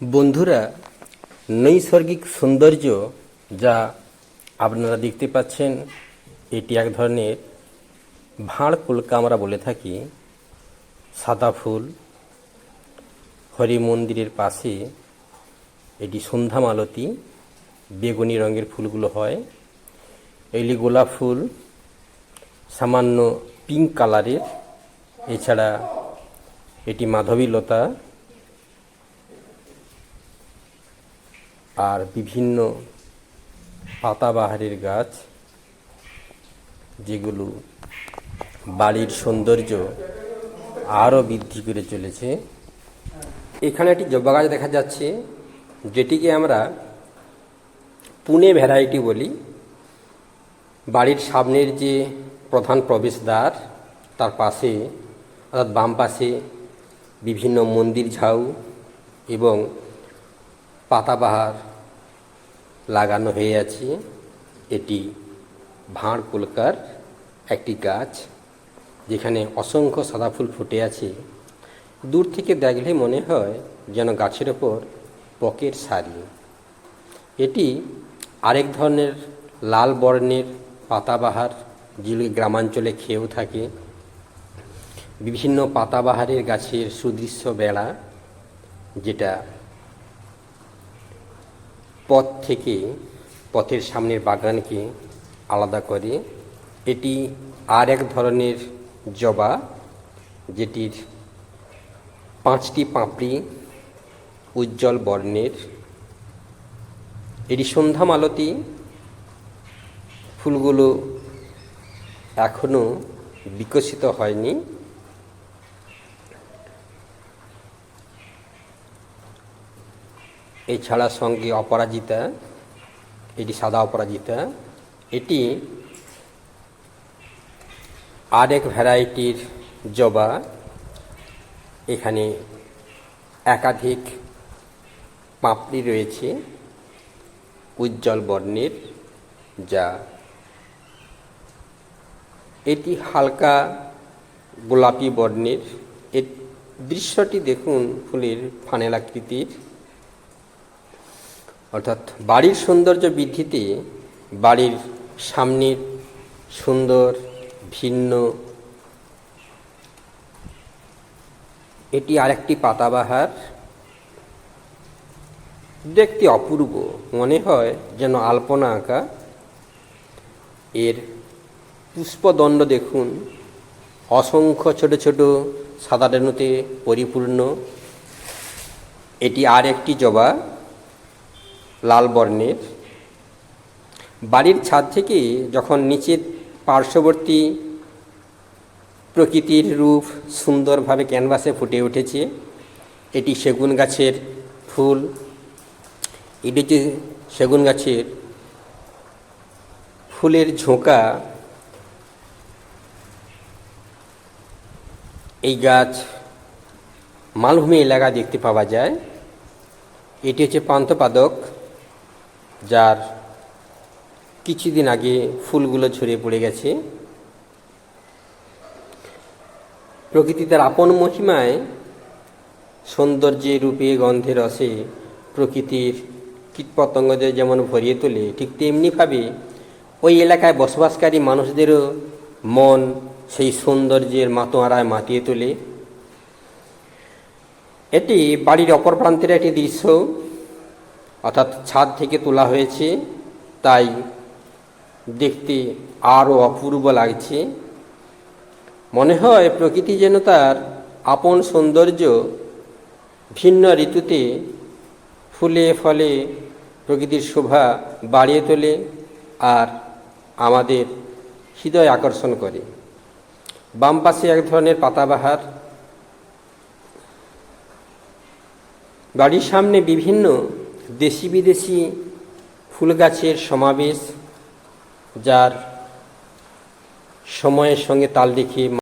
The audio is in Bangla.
বন্ধুরা, নৈসর্গিক সৌন্দর্য যা আপনারা দেখতে পাচ্ছেন, এটি এক ধরনের ভাঁড় কলকা আমরা বলে থাকি। সাদা ফুল, হরি মন্দিরের পাশে এটি সন্ধ্যা মালতি বেগুনি রঙের ফুলগুলো হয়। এগুলি গোলাপ ফুল, সামান্য পিঙ্ক কালারের এছাড়া এটি মাধবী আর বিভিন্ন পাতাবাহারের গাছ, যেগুলো বাড়ির সৌন্দর্য আরও বৃদ্ধি করে চলেছে। এখানে একটি জবা গাছ দেখা যাচ্ছে, যেটিকে আমরা পুনে ভ্যারাইটি বলি। বাড়ির সামনের যে প্রধান প্রবেশদ্বার, তার পাশে, অর্থাৎ বাম পাশে বিভিন্ন মন্দির ঝাউ এবং পাতাবাহার লাগানো হয়ে আছে। এটি ভাঁড় কলকার একটি গাছ, যেখানে অসংখ্য সাদা ফুল ফুটে আছে। দূর থেকে দেখলে মনে হয় যেন গাছের ওপর পকের শাড়ি। এটি আরেক ধরনের লাল বর্ণের পাতাবাহার যেগুলি গ্রামাঞ্চলে খেয়েও থাকে। বিভিন্ন পাতাবাহারের গাছের সুদৃশ্য বেড়া, যেটা পথ থেকে, পথের সামনের বাগানকে আলাদা করে, এটি আর এক ধরনের জবা, যেটির পাঁচটি পাপড়ি উজ্জ্বল বর্ণের। এটি সন্ধ্যা মালতী ফুলগুলো এখনও বিকশিত হয়নি। এছাড়া সঙ্গে অপরাজিতা, এটি সাদা অপরাজিতা, এটি আরেক ভ্যারাইটির জবা, এখানে একাধিক পাপড়ি রয়েছে, উজ্জ্বল বর্ণের, যা এটি হালকা গোলাপি বর্ণের। এর দৃশ্যটি দেখুন ফুলের ফানেল আকৃতির। অর্থাৎ বাড়ির সৌন্দর্য বৃদ্ধিতে বাড়ির সামনের সুন্দর, ভিন্ন, এটি আরেকটি পাতাবাহার। দেখতে অপূর্ব মনে হয় যেন আলপনা আঁকা। এর পুষ্পদণ্ড দেখুন, অসংখ্য ছোট ছোট সাদা পরিপূর্ণ। এটি আর একটি জবা। লাল বর্ণের। বাড়ির ছাদ থেকে যখন নিচের পার্শ্ববর্তী প্রকৃতির রূপ সুন্দরভাবে ক্যানভাসে ফুটে উঠেছে, এটি সেগুন গাছের ফুল। এটি হচ্ছে সেগুন গাছের ফুলের ঝোঁকা, এই গাছ মালভূমি এলাকা দেখতে পাওয়া যায়। এটি হচ্ছে পান্থপাদক যার কিছুদিন আগে ফুলগুলো ছড়িয়ে পড়ে গেছে। প্রকৃতি তার আপন মহিমায় সৌন্দর্যে রূপে গন্ধে রসে প্রকৃতির কীটপতঙ্গদের যেমন ভরিয়ে তোলে, ঠিক তেমনিভাবে ওই এলাকায় বসবাসকারী মানুষদেরও মন সেই সৌন্দর্যের মাতোয়ারায় মাতিয়ে তোলে। এটি বাড়ির অপর প্রান্তের একটি দৃশ্য। অর্থাৎ ছাদ থেকে তোলা হয়েছে, তাই দেখতে আরও অপূর্ব লাগছে। মনে হয় প্রকৃতি যেন তার আপন সৌন্দর্য ভিন্ন ঋতুতে ফুলে ফলে প্রকৃতির শোভা বাড়িয়ে তোলে আর আমাদের হৃদয় আকর্ষণ করে। বাম পাশে এক ধরনের পাতাবাহার। বাড়ির সামনে বিভিন্ন দেশি বিদেশি ফুল গাছের সমাবেশ যার সময়ের সঙ্গে তাল দেখিয়ে